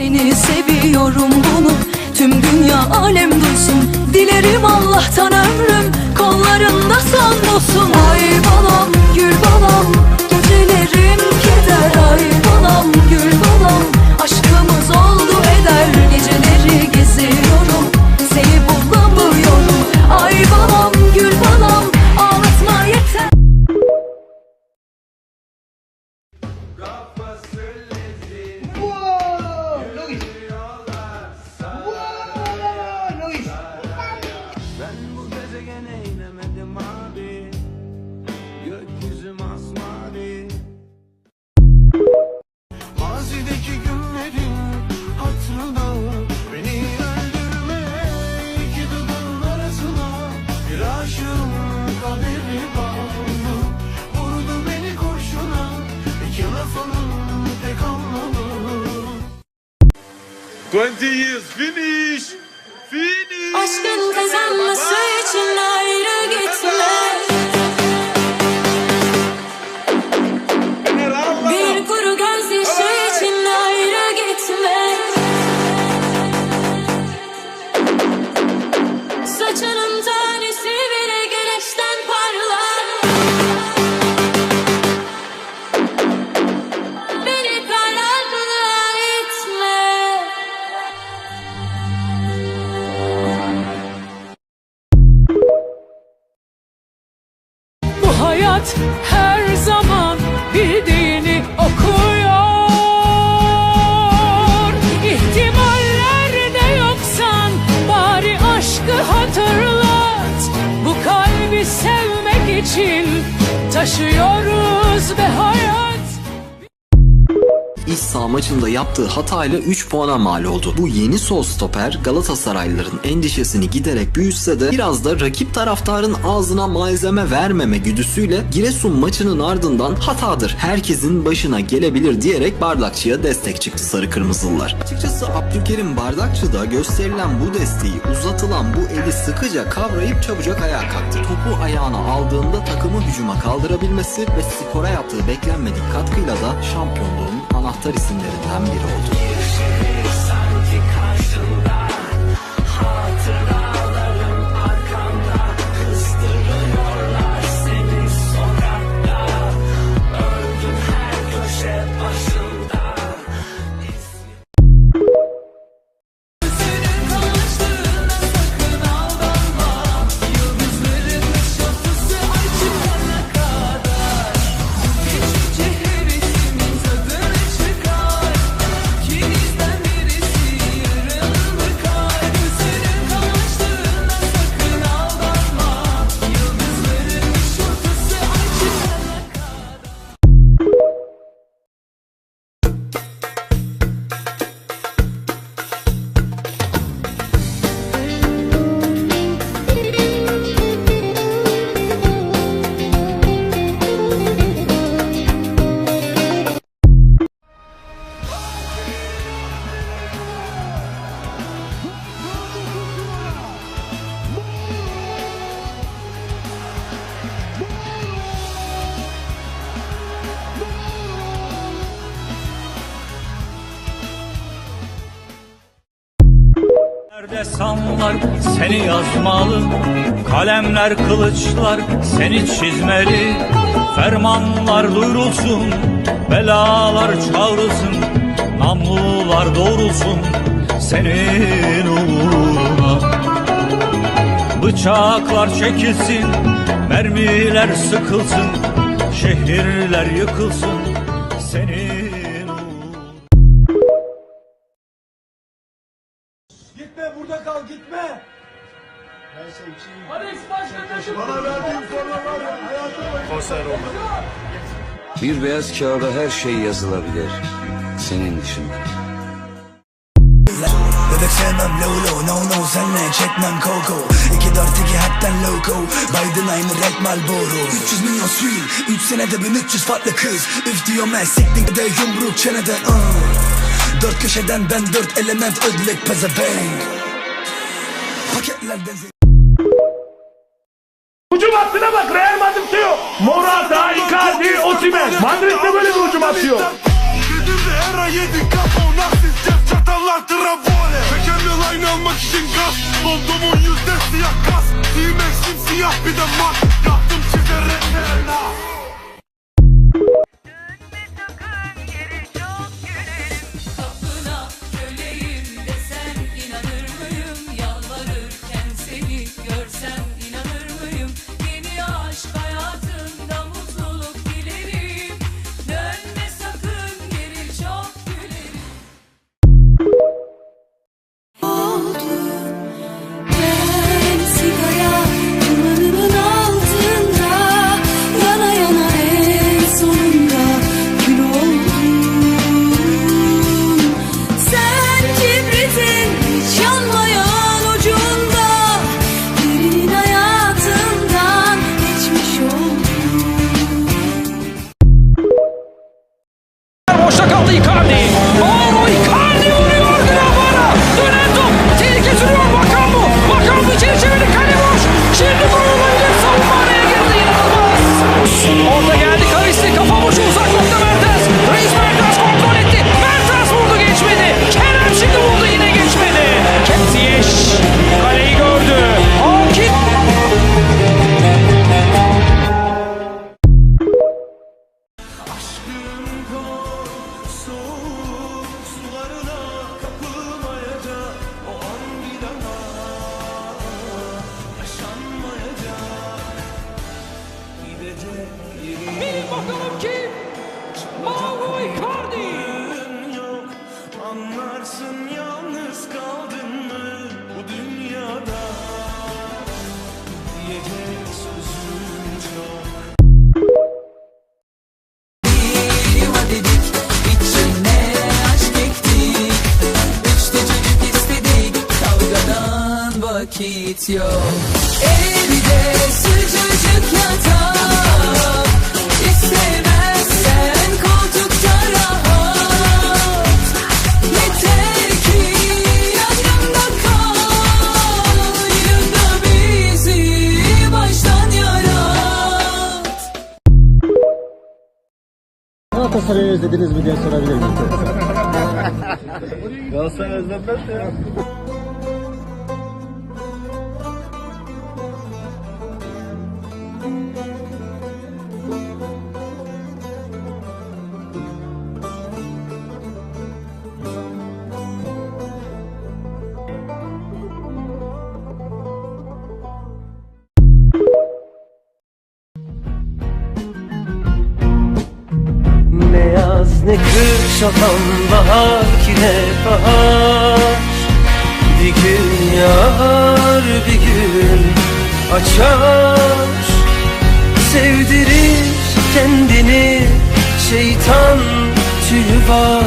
Seni seviyorum bunu. Tüm dünya alem duysun. Dilerim Allah'tan ömrüm. Kollarında son bulsun Ay balam gül balam gecelerim keder. Ay balam gül balam 20 years finish. Finish. Aşkın kazanması için ayrı gitme hayat her zaman bildiğini okuyor. İhtimallerde yoksan bari aşkı hatırlat. Bu kalbi sevmek için taşıyoruz İç saha maçında yaptığı hatayla 3 puana mal oldu. Bu yeni sol stoper Galatasaraylıların endişesini giderek büyütse de biraz da rakip taraftarın ağzına malzeme vermeme güdüsüyle Giresun maçının ardından hatadır herkesin başına gelebilir diyerek Bardakçı'ya destek çıktı sarı kırmızılılar. Açıkçası Abdülkerim Bardakçı da gösterilen bu desteği uzatılan bu eli sıkıca kavrayıp çabucak ayağa kalktı. Topu ayağına aldığında takımı hücuma kaldırabilmesi ve skora yaptığı beklenmedik katkıyla da şampiyonluğun anahtar isimlerinden biri oldu. Seni yazmalı Kalemler kılıçlar seni çizmeli. Fermanlar duyurulsun Belalar çağrılsın Namlular doğrulsun Senin uğruna. Bıçaklar çekilsin Mermiler sıkılsın Şehirler yıkılsın Senin Gitme burada kal gitme. Bir beyaz kağıda her şey yazılabilir. Senin dışında. Bebek sevmem lolo no no senle çekmem koko 2 4 2 hatten loco. Biden aynı red Marlboro. 300 milyon suyu 3 senede 1300 farklı kız. Üf diyorum ben siktin de yumruk çenede uh. Dört köşeden ben dört element ödlek pezevenk. Paketlerden Hücum hattına bak Real Madrid diyor. Morata, Icardi, Osimhen. Madrid de böyle bir hücum atıyor. İçin gaz yüzde siyah gaz Giymek simsiyah bir de mat özlediniz mi diye sorabilir miyim? Ne aman bahar ki ne bahar. Bir gün yağar bir gün açar. Sevdirir kendini şeytan tüyü var.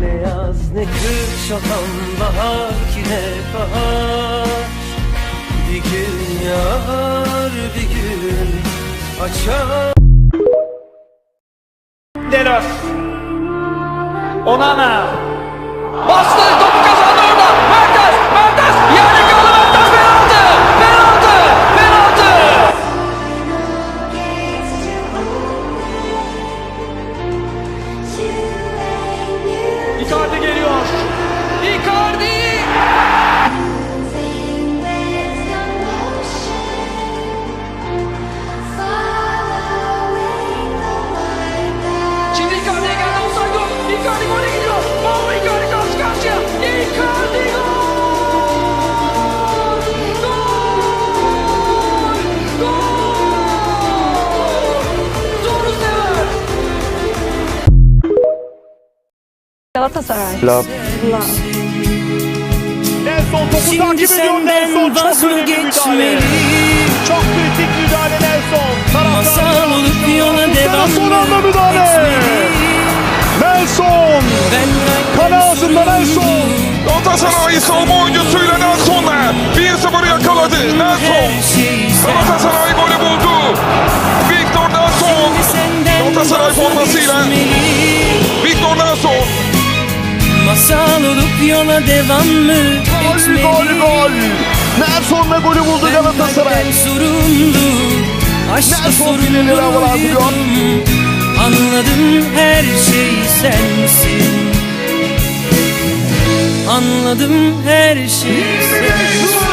Ne yaz ne kış aman bahar ki ne bahar. Bir gün yağar açar Deros. Onana. Bastı Galatasaray. Nelson topu takip ediyor. Nelson çok önemli müdahale. Çok kritik müdahale Nelson. Masal olup yola devam Son anda müdahale. Nelson. Kale ağzında Nelson. Galatasaray savunma oyuncusuyla Nelson'la 1-0 yakaladı. Nelson Galatasaray golü buldu. Victor Nelson Galatasaray formasıyla Victor Nelson Masal olup yola devam mı Gol gol gol. Nelson'la golü buldu Galatasaray. fileleri havalandırıyor. sorumluydum Anladım her şey sensin. Anladım her şey sensin